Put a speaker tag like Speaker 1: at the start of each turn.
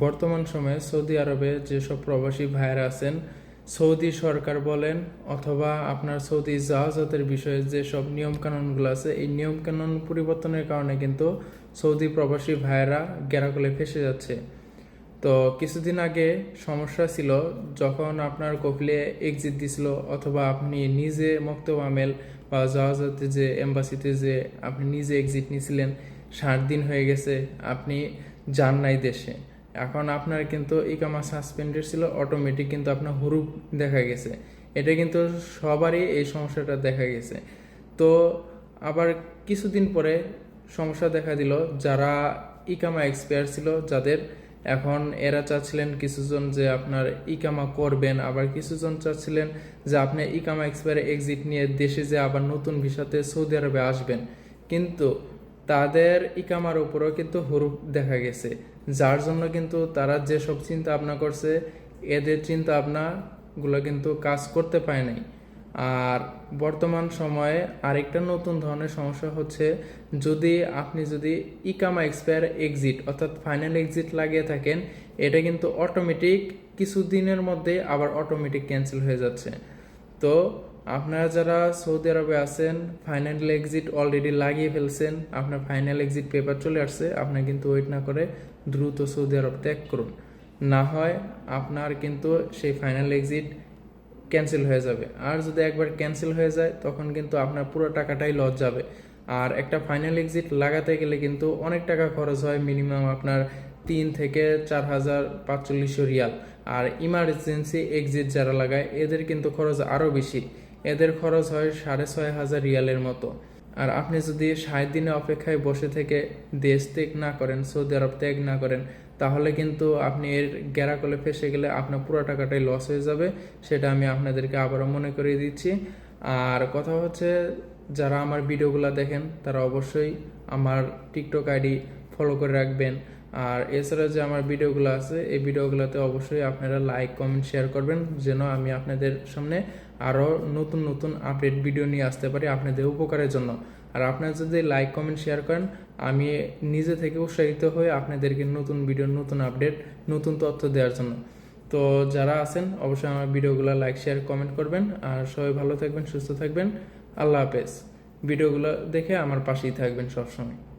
Speaker 1: বর্তমান সময়ে সৌদি আরবে যেসব প্রবাসী ভাইয়েরা আছেন, সৌদি সরকার বলেন অথবা আপনার সৌদি জাহাজতের বিষয়ে যেসব নিয়মকানুনগুলো আছে, এই নিয়মকানুন পরিবর্তনের কারণে কিন্তু সৌদি প্রবাসী ভাইয়েরা গেরাকলে ফেসে যাচ্ছে। তো কিছুদিন আগে সমস্যা ছিল, যখন আপনার কপিলে এক্সিট দিছিল অথবা আপনি নিজে মক্তব আমেল বা জাহাজতে যে এম্বাসিতে যে আপনি নিজে এক্সিট নিয়েছিলেন ষাট দিন হয়ে গেছে, আপনি যান নাই দেশে। এখন আপনার কিন্তু ইকামা সাসপেন্ডেড ছিল অটোমেটিক কিন্তু আপনার হুরুপ দেখা গেছে। এটা কিন্তু সবারই এই সমস্যাটা দেখা গেছে। তো আবার কিছুদিন পরে সমস্যা দেখা দিল, যারা ইকামা এক্সপায়ার ছিল, যাদের এখন এরা চাচ্ছিলেন কিছুজন যে আপনার ইকামা করবেন, আবার কিছুজন চাচ্ছিলেন যে আপনি ইকামা এক্সপায়ারে এক্সিট নিয়ে দেশে যে আবার নতুন ভিসাতে সৌদি আরবে আসবেন। কিন্তু তাদের ইকামার উপরেও কিন্তু হরুপ দেখা গেছে, যার জন্য কিন্তু তারা যেসব চিন্তা ভাবনা করছে, এদের চিন্তা ভাবনাগুলো কিন্তু কাজ করতে পায় নাই। আর বর্তমান সময়ে আরেকটা নতুন ধরনের সমস্যা হচ্ছে, যদি আপনি যদি ইকামা এক্সপায়ার এক্সিট অর্থাৎ ফাইনাল এক্সিট লাগিয়ে থাকেন, এটা কিন্তু অটোমেটিক কিছু দিনের মধ্যে আবার অটোমেটিক ক্যান্সেল হয়ে যাচ্ছে। তো আপনারা যারা সৌদি আরবে আছেন ফাইনাল এক্সিট অলরেডি লাগিয়ে ফেলছেন, আপনার ফাইনাল এক্সিট পেপার চলে আসছে, আপনার কিন্তু ওয়েট না করে দ্রুত সৌদি আরব ত্যাগ করুন। না হয় আপনার কিন্তু সেই ফাইনাল এক্সিট ক্যান্সেল হয়ে যাবে। আর যদি একবার ক্যান্সেল হয়ে যায়, তখন কিন্তু আপনার পুরো টাকাটাই লস যাবে। আর একটা ফাইনাল এক্সিট লাগাতে গেলে কিন্তু অনেক টাকা খরচ হয় মিনিমাম আপনার তিন থেকে চার হাজার পাঁচচল্লিশশো রিয়াল। আর ইমার্জেন্সি এক্সিট যারা লাগায়, এদের কিন্তু খরচ আরও বেশি। এদের খরচ হয় সাড়ে ছয় হাজার রিয়ালের মতো। আর আপনি যদি ষাট দিনে অপেক্ষায় বসে থেকে দেশ ত্যাগ না করেন, সৌদি আরব ত্যাগ না করেন, তাহলে কিন্তু আপনি এর গ্যারাকলে ফেসে গেলে আপনার পুরো টাকাটাই লস হয়ে যাবে। সেটা আমি আপনাদেরকে আবারও মনে করিয়ে দিচ্ছি। আর কথা হচ্ছে, যারা আমার ভিডিওগুলো দেখেন, তারা অবশ্যই আমার টিকটক আইডি ফলো করে রাখবেন। আর এছাড়া যে আমার ভিডিওগুলো আছে, এই ভিডিওগুলোতে অবশ্যই আপনারা লাইক কমেন্ট শেয়ার করবেন, যেন আমি আপনাদের সামনে আরও নতুন নতুন আপডেট ভিডিও নিয়ে আসতে পারি আপনাদের উপকারের জন্য। আর আপনারা যদি লাইক কমেন্ট শেয়ার করেন, আমি নিজে থেকে উৎসাহিত হয়ে আপনাদেরকে নতুন ভিডিও নতুন আপডেট নতুন তথ্য দেওয়ার জন্য। তো যারা আছেন, অবশ্যই আমার ভিডিওগুলো লাইক শেয়ার কমেন্ট করবেন। আর সবাই ভালো থাকবেন, সুস্থ থাকবেন। আল্লাহ হাফেজ। ভিডিওগুলো দেখে আমার পাশেই থাকবেন সবসময়।